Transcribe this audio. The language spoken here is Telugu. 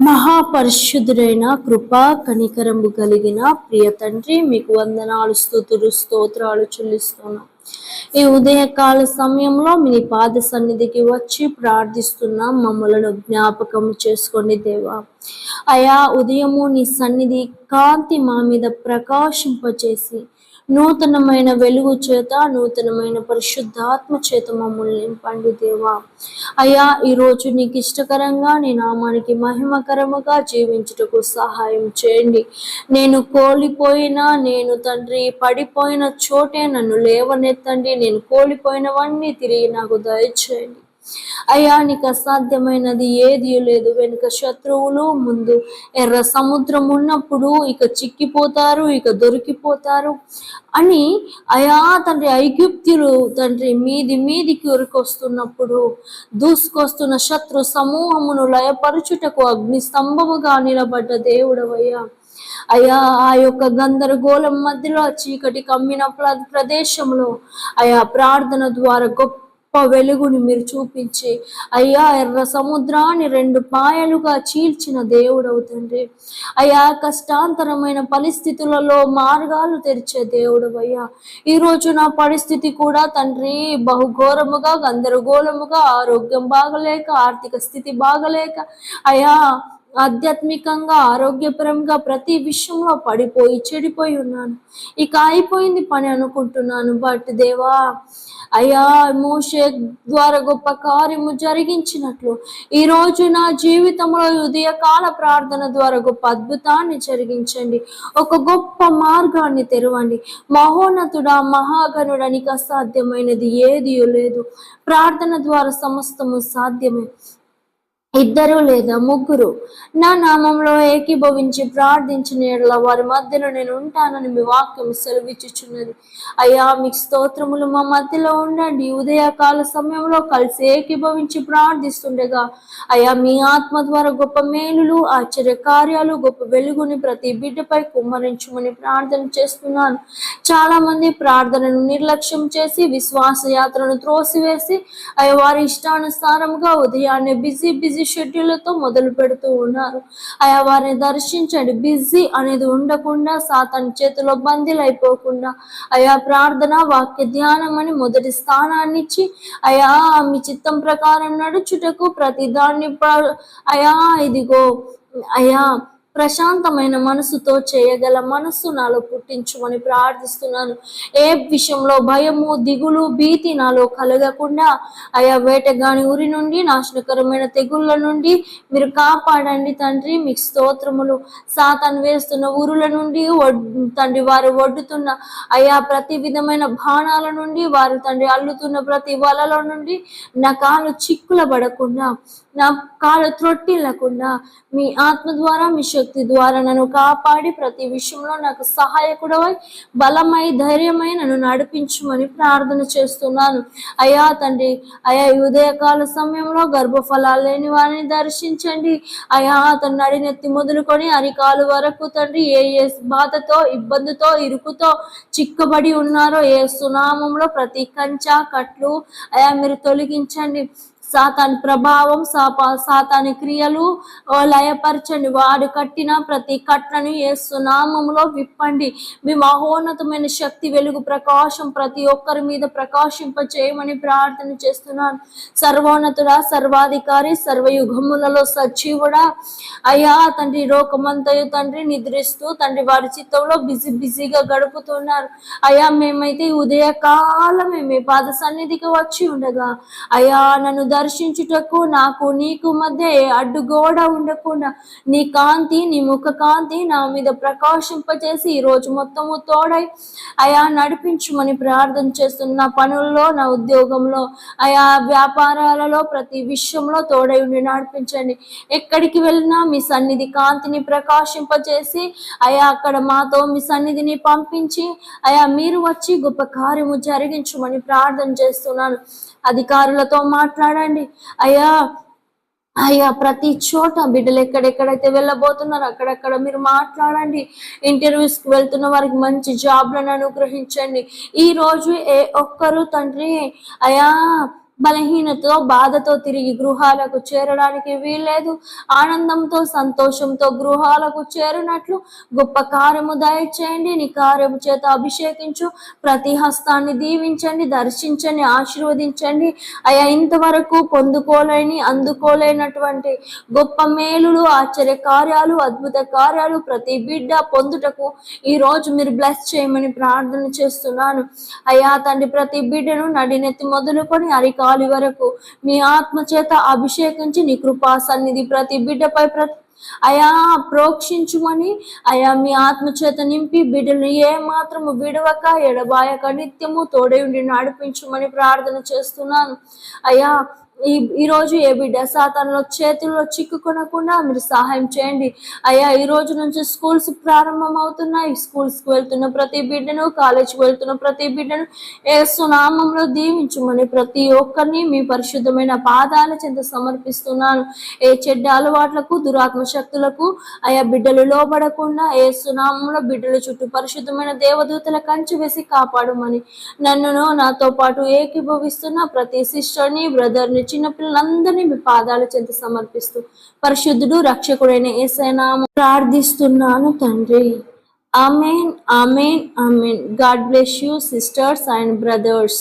మహాపరిశుద్ధుడైన కృపా కనికరము కలిగిన ప్రియ తండ్రి మీకు వందనాలు స్థుతులు స్తోత్రాలు చెల్లిస్తున్నాం. ఈ ఉదయకాల సమయంలో మీ పాద సన్నిధికి వచ్చి ప్రార్థిస్తున్న. మమ్మలను జ్ఞాపకం చేసుకోండి దేవా. అయా ఉదయము నీ సన్నిధి కాంతి మా మీద ప్రకాశింపచేసి నూతనమైన వెలుగు చేత నూతనమైన పరిశుద్ధాత్మ చేత మమ్మల్ని నింపండి దేవా. అయ్యా ఈరోజు నీకు ఇష్టకరంగా నీ నామానికి మహిమకరముగా జీవించుటకు సహాయం చేయండి. నేను కోల్పోయిన నేను తండ్రి పడిపోయిన చోటే నన్ను లేవనెత్తండి. నేను కోల్పోయినవన్నీ తిరిగి నాకు దయచేయండి. అయ్యా నీకు అసాధ్యమైనది ఏది లేదు. వెనుక శత్రువులు ముందు ఎర్ర సముద్రం ఉన్నప్పుడు ఇక చిక్కిపోతారు ఇక దొరికిపోతారు అని అయా తండ్రి ఐగుప్తులు తండ్రి మీది మీదికి ఉరికొస్తున్నప్పుడు దూసుకొస్తున్న శత్రు సమూహమును లయపరుచుటకు అగ్ని స్తంభముగా నిలబడ్డ దేవుడవయ్యా. అయ్యా ఆ యొక్క గందరగోళం మధ్యలో చీకటి కమ్మిన ప్ర- ప్రదేశంలో అయా ప్రార్థన ద్వారా గొప్ప వెలుగుని మీరు చూపించి అయ్యా ఎర్ర సముద్రాన్ని రెండు పాయలుగా చీల్చిన దేవుడు అవుతండి అయ్యా కష్టాంతరమైన పరిస్థితులలో మార్గాలు తెరిచే దేవుడు అయ్యా. ఈరోజు నా పరిస్థితి కూడా తండ్రి బహుఘోరముగా గందరగోళముగా ఆరోగ్యం బాగలేక ఆర్థిక స్థితి బాగలేక అయ్యా ఆధ్యాత్మికంగా ఆరోగ్యపరంగా ప్రతి విషయంలో పడిపోయి చెడిపోయి ఉన్నాను. ఇక అయిపోయింది పని అనుకుంటున్నాను. బట్ దేవా అయ్యా మోషే ద్వారా గొప్ప కార్యము జరిగించినట్లు ఈ నా జీవితంలో ఉదయకాల ప్రార్థన ద్వారా గొప్ప అద్భుతాన్ని జరిగించండి. ఒక గొప్ప మార్గాన్ని తెరవండి. మహోన్నతుడా మహాగణుడానికి అసాధ్యమైనది ఏది లేదు. ప్రార్థన ద్వారా సమస్తము సాధ్యమే. ఇద్దరు లేదా ముగ్గురు. నా నామంలో ఏకీభవించి ప్రార్థించిన ఎడల వారి మధ్యలో నేను ఉంటానని మీ వాక్యం సెలవిచ్చుచున్నది. అయ్యా మీకు స్తోత్రములు మా మధ్యలో ఉండండి. ఉదయకాల సమయంలో కలిసి ఏకీభవించి ప్రార్థిస్తుండగా అయ్యా మీ ఆత్మ ద్వారా గొప్ప మేలులు ఆశ్చర్య కార్యాలు గొప్ప వెలుగుని ప్రతి బిడ్డపై కుమ్మరించమని ప్రార్థన చేస్తున్నాను. చాలా మంది ప్రార్థనను నిర్లక్ష్యం చేసి విశ్వాస యాత్రను త్రోసివేసి అయ్యా వారి ఇష్టానుసారంగా ఉదయాన్నే బిజీ బిజీ షెడ్యూల్తో మొదలు పెడుతూ ఉన్నారు. అయా వారిని దర్శించండి. బిజీ అనేది ఉండకుండా సాతాని చేతిలో బందీలైపోకుండా. అయిపోకుండా అయా ప్రార్థన వాక్య ధ్యానం అని మొదటి స్థానాన్ని ఇచ్చి అయా మీ చిత్తం ప్రకారం నడుచుటకు ప్రతి దాన్ని అయా ఇదిగో అయా ప్రశాంతమైన మనసుతో చేయగల మనస్సు నాలో పుట్టించుమని ప్రార్థిస్తున్నాను. ఏ విషయంలో భయము దిగులు భీతి నాలో కలగకుండా అయా వేటగాని ఉరి నుండి నాశనకరమైన తెగుళ్ళ నుండి మీరు కాపాడండి తండ్రి. మీకు స్తోత్రములు. సాతాను వేస్తున్న ఊరుల నుండి తండ్రి వారు ఒడ్డుతున్న అయా ప్రతి విధమైన బాణాల నుండి వారు తండ్రి అల్లుతున్న ప్రతి వలలో నుండి నా కాలు చిక్కుల పడకుండా నా కాళ్ళ త్రొట్టిల్లకుండా మీ ఆత్మ ద్వారా మీ శక్తి ద్వారా నన్ను కాపాడి ప్రతి విషయంలో నాకు సహాయకుడవై బలమై ధైర్యమై నన్ను నడిపించమని ప్రార్థన చేస్తున్నాను. అయ్యా తండ్రి అయా ఈ ఉదయకాల సమయంలో గర్భఫలాలు లేని వారిని దర్శించండి. అయా తన నడినెత్తి మొదలుకొని అరికాలు వరకు తండ్రి ఏ ఏ బాధతో ఇబ్బందితో ఇరుకుతో చిక్కబడి ఉన్నారో ఏ సునామంలో ప్రతి కంచా కట్లు అయా మీరు తొలగించండి. సాతాని ప్రభావం సాపా సాతాని క్రియలు లయపరచండి. వాడు కట్టిన ప్రతి కట్లను నామములో విప్పండి. మీ మహోన్నతమైన శక్తి వెలుగు ప్రకాశం ప్రతి ఒక్కరి మీద ప్రకాశింప చేయమని ప్రార్థన చేస్తున్నాను. సర్వోన్నతుడ సర్వాధికారి సర్వయుగములలో సజీవుడా అయ్యా తండ్రి రోకమంతయు తండ్రి నిద్రిస్తూ తండ్రి వారి చిత్తంలో బిజీ బిజీగా గడుపుతున్నారు. అయ్యా మేమైతే ఉదయకాలమే మీ పాద సన్నిధికి వచ్చి ఉండగా అయ్యా నన్ను దర్శించుటకు నాకు నీకు మధ్య అడ్డుగోడ ఉండకుండా నీ కాంతి నీ ముఖ కాంతి నా మీద ప్రకాశింపచేసి ఈ రోజు మొత్తము తోడై అయా నడిపించుమని ప్రార్థన చేస్తున్న నా పనుల్లో నా ఉద్యోగంలో అయా వ్యాపారాలలో ప్రతి విషయంలో తోడై ఉండి నడిపించండి. ఎక్కడికి వెళ్ళినా మీ సన్నిధి కాంతిని ప్రకాశింపచేసి అయా అక్కడ మాతో మీ సన్నిధిని పంపించి అయా మీరు వచ్చి గొప్ప కార్యము జరిగించమని ప్రార్థన చేస్తున్నాను. అధికారులతో మాట్లాడండి అయ్యా అయ్యా ప్రతి చోట బిడ్డలు ఎక్కడెక్కడైతే వెళ్ళబోతున్నారో అక్కడక్కడ మీరు మాట్లాడండి. ఇంటర్వ్యూస్కి వెళ్తున్న వారికి మంచి జాబ్లను అనుగ్రహించండి. ఈ రోజు ఏ ఒక్కరు తండ్రి అయ్యా బలహీనతో బాధతో తిరిగి గృహాలకు చేరడానికి వీల్లేదు. ఆనందంతో సంతోషంతో గృహాలకు చేరినట్లు గొప్ప కార్యము దయచేయండి. నీ కార్యము చేత అభిషేకించు. ప్రతి హస్తాన్ని దీవించండి దర్శించండి ఆశీర్వదించండి. అయ్యా ఇంతవరకు పొందుకోలేని అందుకోలేనటువంటి గొప్ప మేలులు ఆశ్చర్య కార్యాలు అద్భుత కార్యాలు ప్రతి బిడ్డ పొందుటకు ఈ రోజు మీరు బ్లెస్ చేయమని ప్రార్థన చేస్తున్నాను. అయ్యా తండ్రి ప్రతి బిడ్డను నడినెత్తి మొదలుకొని అరికాలి వరకు మీ ఆత్మ చేత అభిషేకించి నీ కృపా సన్నిధి ప్రతి బిడ్డపై ప్రతి అయా ప్రోక్షించుమని అయా మీ ఆత్మ చేత నింపి బిడ్డలు ఏ మాత్రము విడవక ఎడబాయక నిత్యము తోడే ఉండి నడిపించుమని ప్రార్థన చేస్తున్నాను. అయా ఈ ఈ రోజు ఏ బిడ్డ సాతానులో చేతుల్లో చిక్కుకొనకుండా మీరు సహాయం చేయండి. అయ్యా ఈ రోజు నుంచి స్కూల్స్ ప్రారంభం అవుతున్నాయి స్కూల్స్కి వెళ్తున్న ప్రతి బిడ్డను కాలేజీకి వెళ్తున్న ప్రతి బిడ్డను ఏ సునామంలో దీవించుమని ప్రతి ఒక్కరిని మీ పరిశుద్ధమైన పాదాల చెంత సమర్పిస్తున్నాను. ఏ చెడ్డ అలవాట్లకు దురాత్మ శక్తులకు అయా బిడ్డలు లోబడకుండా ఏ సునామంలో బిడ్డల చుట్టూ పరిశుద్ధమైన దేవదూతల కంచి వేసి కాపాడమని నన్నును నాతో పాటు ఏకీభవిస్తున్న ప్రతి సిస్టర్ని బ్రదర్ని చిన్నపిల్లలందరినీ మీ పాదాలు చెంత సమర్పిస్తూ పరిశుద్ధుడు రక్షకుడైన ఏసైనామ ప్రార్థిస్తున్నాను తండ్రి. Amen amen amen. God bless you sisters and brothers.